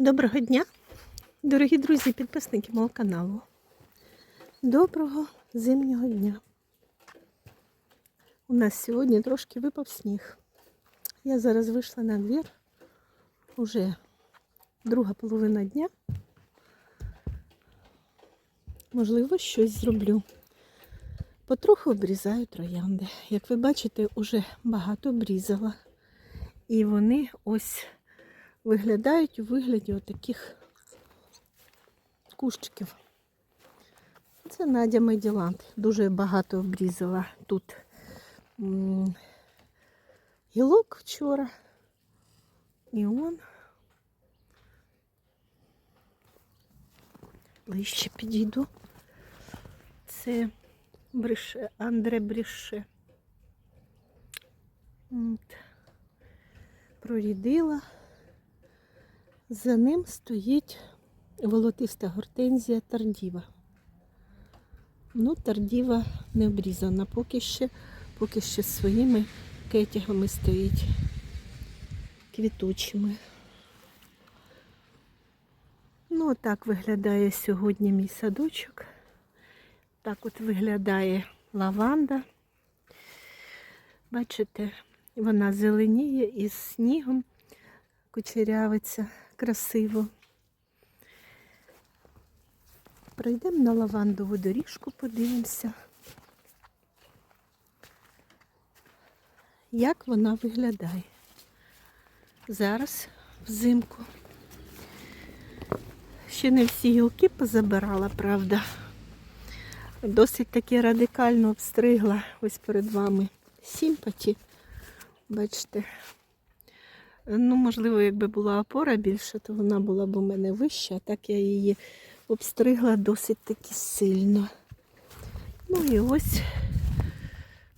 Доброго дня, дорогі друзі, підписники мого каналу. Доброго зимнього дня. У нас сьогодні трошки випав сніг. Я зараз вийшла на двір. Уже друга половина дня. Можливо, щось зроблю. Потроху обрізаю троянди. Як ви бачите, уже багато обрізала. І вони ось виглядають у вигляді отаких кущиків. Це Надя Меділанд. Дуже багато обрізала тут гілок вчора. І он ближче підійду. Це Брише, Андре Бріше. Прорідила. За ним стоїть волотиста гортензія Тардіва. Ну, Тардіва не обрізана, поки ще, поки ще своїми кетягами стоїть квітучими. Ну, отак виглядає сьогодні мій садочок. Так от виглядає лаванда. Бачите, вона зеленіє із снігом, кучерявиться красиво. Пройдемо на лавандову доріжку, подивимося, як вона виглядає. Зараз взимку. Ще не всі гілки позабирала, правда. Досить таки радикально обстригла ось перед вами сімпаті. Бачите, Ну, можливо, якби була опора більше, то вона була б у мене вища, так я її обстригла досить таки сильно. Ну і ось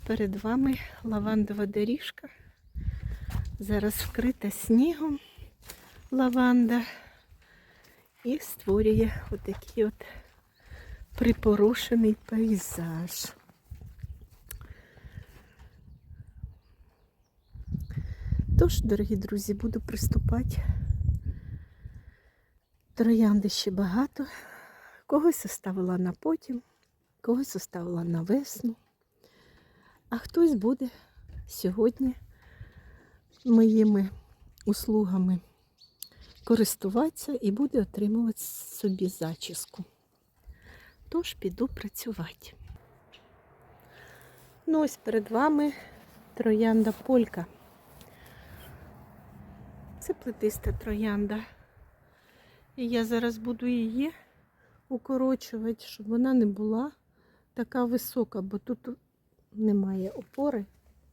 перед вами лавандова доріжка. Зараз вкрита снігом лаванда і створює отакий от припорошений пейзаж. Тож, дорогі друзі, буду приступати. Троянди ще багато. Когось оставила на потім, когось оставила на весну. А хтось буде сьогодні моїми услугами користуватися і буде отримувати собі зачіску. Тож піду працювати. Ну, ось перед вами троянда полька. Це плетиста троянда. І я зараз буду її укорочувати, щоб вона не була така висока, бо тут немає опори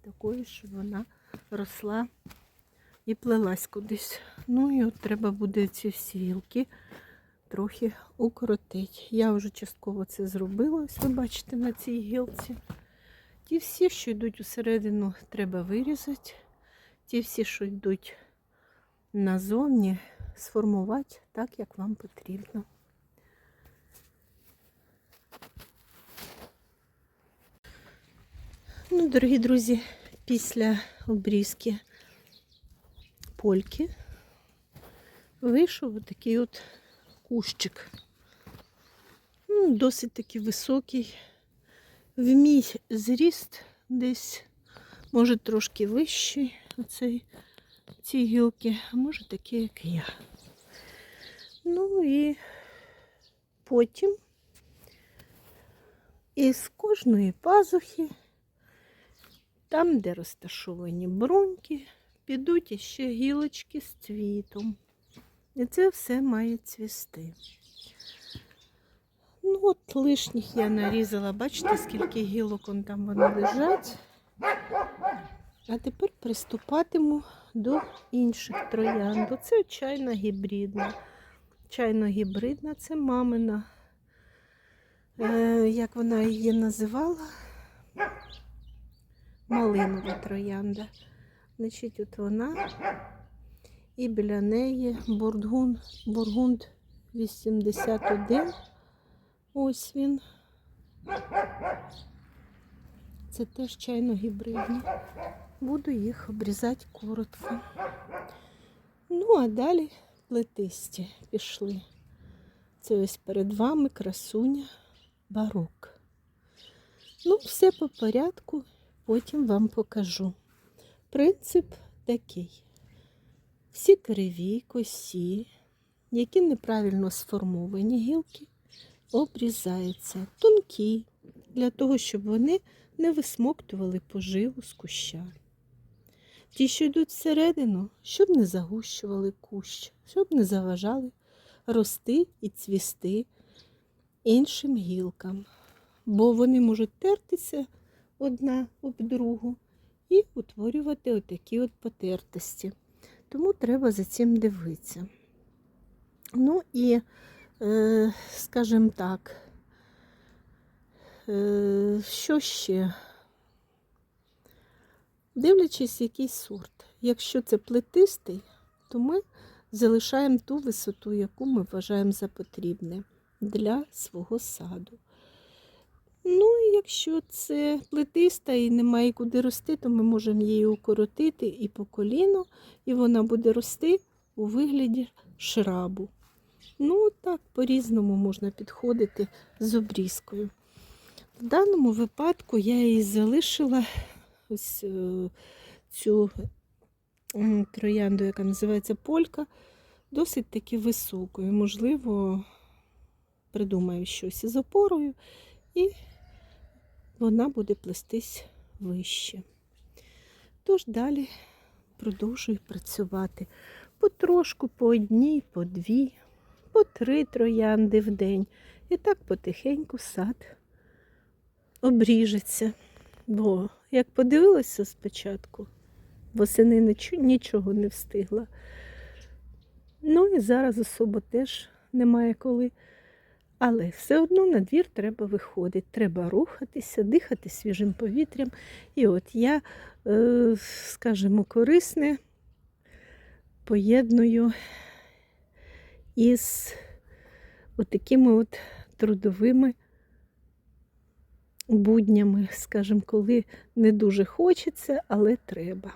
такої, щоб вона росла і плелась кудись. Ну і от треба буде ці всі гілки трохи укоротити. Я вже частково це зробила, ось ви бачите на цій гілці. Ті всі, що йдуть усередину, треба вирізати. Ті всі, що йдуть назовні сформувати так, як вам потрібно. Ну, дорогі друзі, після обрізки польки вийшов отакий от кущик. Ну, Досить таки високий. В мій зріст десь, може, трошки вищий оцей ці гілки, може такі, як я. Ну і потім із кожної пазухи, там, де розташовані бруньки, підуть іще гілочки з цвітом. І це все має цвісти. Ну, от лишніх я нарізала, бачите, скільки гілок он там вони лежать. А тепер приступатиму до інших троянд. Це чайна гібридна. Чайно гібридна це мамина. Е, як вона її називала? Малинова троянда. Значить, от вона. І біля неї бургун, бургунд 81. Ось він. Це теж чайно гібридні. Буду їх обрізати коротко. Ну, а далі плетисті пішли. Це ось перед вами красуня барок. Ну, все по порядку, потім вам покажу. Принцип такий. Всі криві, косі, які неправильно сформовані гілки, обрізаються тонкі, для того, щоб вони не висмоктували поживу з куща. Ті, що йдуть всередину, щоб не загущували кущ, щоб не заважали рости і цвісти іншим гілкам, бо вони можуть тертися одна об другу і утворювати отакі от потертості. Тому треба за цим дивитися. Ну і, е, скажімо так, е, що ще? Дивлячись, який сорт. Якщо це плетистий, то ми залишаємо ту висоту, яку ми вважаємо за потрібне для свого саду. Ну, і якщо це плетиста і немає куди рости, то ми можемо її укоротити і по коліну, і вона буде рости у вигляді шрабу. Ну, так, по-різному можна підходити з обрізкою. В даному випадку я її залишила ось е, цю троянду, яка називається полька, досить таки високою. Можливо, придумаю щось із опорою, і вона буде плестись вище. Тож далі продовжую працювати потрошку, по одній, по дві, по три троянди в день. І так потихеньку сад обріжеться. Бо, як подивилася спочатку, восени нічого, не встигла. Ну і зараз особо теж немає коли. Але все одно на двір треба виходити, треба рухатися, дихати свіжим повітрям. І от я, е, скажімо, корисне поєдную із такими от трудовими буднями, скажімо, коли не дуже хочеться, але треба.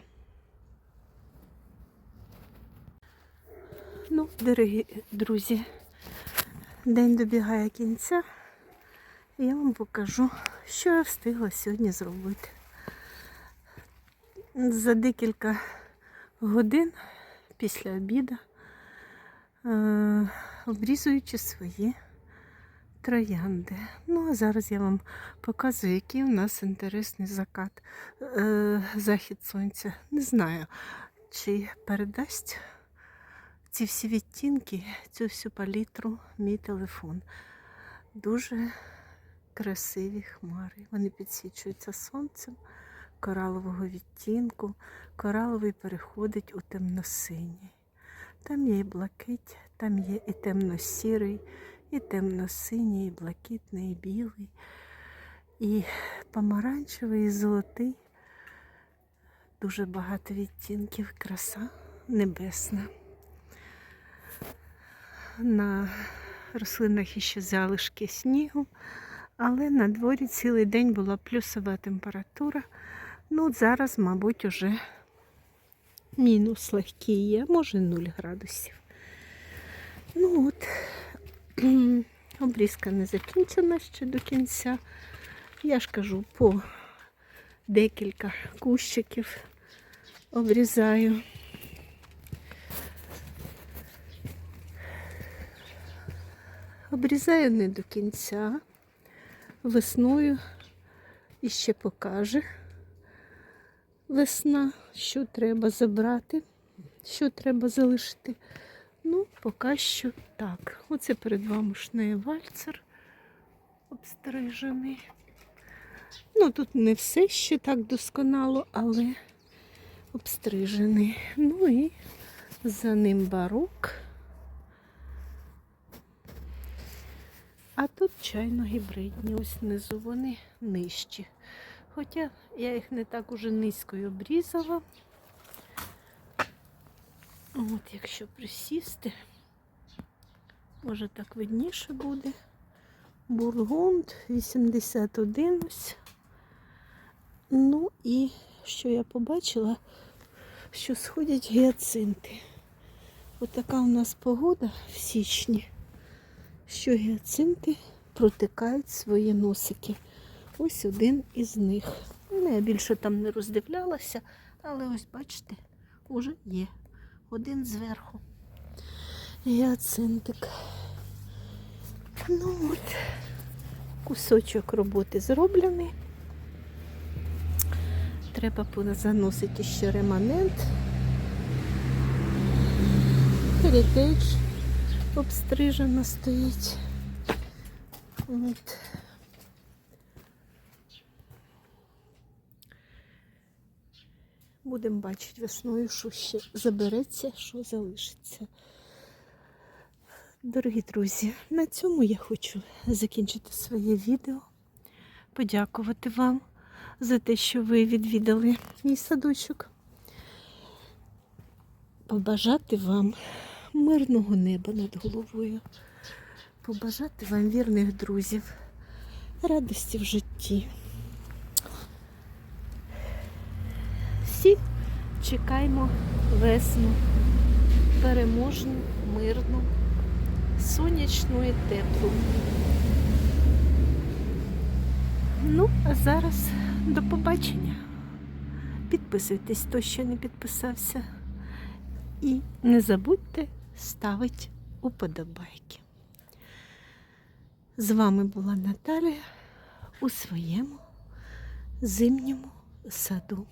Ну, дорогі друзі, день добігає кінця, я вам покажу, що я встигла сьогодні зробити. За декілька годин після обіду, е, обрізуючи свої троянди. Ну, а зараз я вам показую, який у нас інтересний закат, е, захід сонця. Не знаю, чи передасть ці всі відтінки, цю всю палітру мій телефон. Дуже красиві хмари. Вони підсвічуються сонцем коралового відтінку. Кораловий переходить у темно-синій. Там є і блакить, там є і темно-сірий, і темно-синій, і блакитний, і білий, і помаранчевий, і золотий. Дуже багато відтінків, краса небесна. На рослинах іще залишки снігу, але на дворі цілий день була плюсова температура. Ну, зараз, мабуть, уже мінус легкий є, може 0 градусів. Ну от, обрізка не закінчена ще до кінця. Я ж кажу, по декілька кущиків обрізаю. Обрізаю не до кінця, весною іще покаже весна, що треба забрати, що треба залишити. Ну, поки що так. Оце перед вами шнеє вальцер обстрижений. Ну, тут не все ще так досконало, але обстрижений. Ну і за ним барок. А тут чайно гібридні. Ось внизу вони нижчі. Хоча я їх не так уже низькою обрізала. От якщо присісти, може так видніше буде. Бургунд 81 ось. Ну і що я побачила, що сходять гіацинти. Отака у нас погода в січні, що гіацинти протикають свої носики. Ось один із них. Ну, Я більше там не роздивлялася, але ось бачите, уже є. Один зверху. Гіацинтик. Ну от, кусочок роботи зроблений. Треба заносити ще реманент. Heritage обстрижено стоїть. От. Будемо бачити весною, що ще забереться, що залишиться. Дорогі друзі, на цьому я хочу закінчити своє відео. Подякувати вам за те, що ви відвідали мій садочок. Побажати вам мирного неба над головою. Побажати вам вірних друзів, радості в житті. Всі чекаємо весну, переможну, мирну, сонячну і теплу. Ну, а зараз до побачення. Підписуйтесь, хто ще не підписався. І не забудьте ставити уподобайки. З вами була Наталія у своєму зимньому саду.